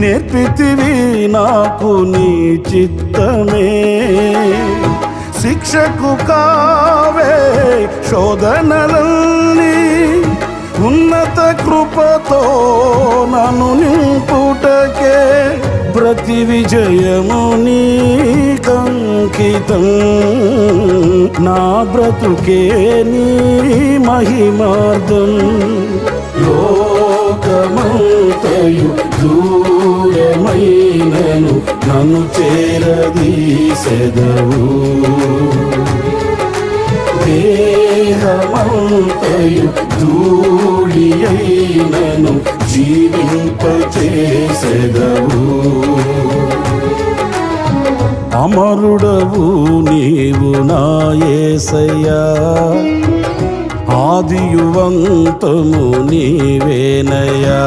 నేర్పితివి నాకు నీ చిత్తమే. శిక్షకు కావే శోధనలన్నీ ఉన్నత కృపతో నన్ను నింపుటకే ప్రతి విజయము నీకంకితం నా బ్రతుకే నీ మహిమార్థం. లోకమంతయు దూ దూరమైనను నన్ను చేరదీసెదవు. దేహమంతయు ధూళి అయినను జీవింపచేసెదవు. అమరుడవు నీవు నాయసయ్యా. ఆదియువంతము నీవేనయ్యా.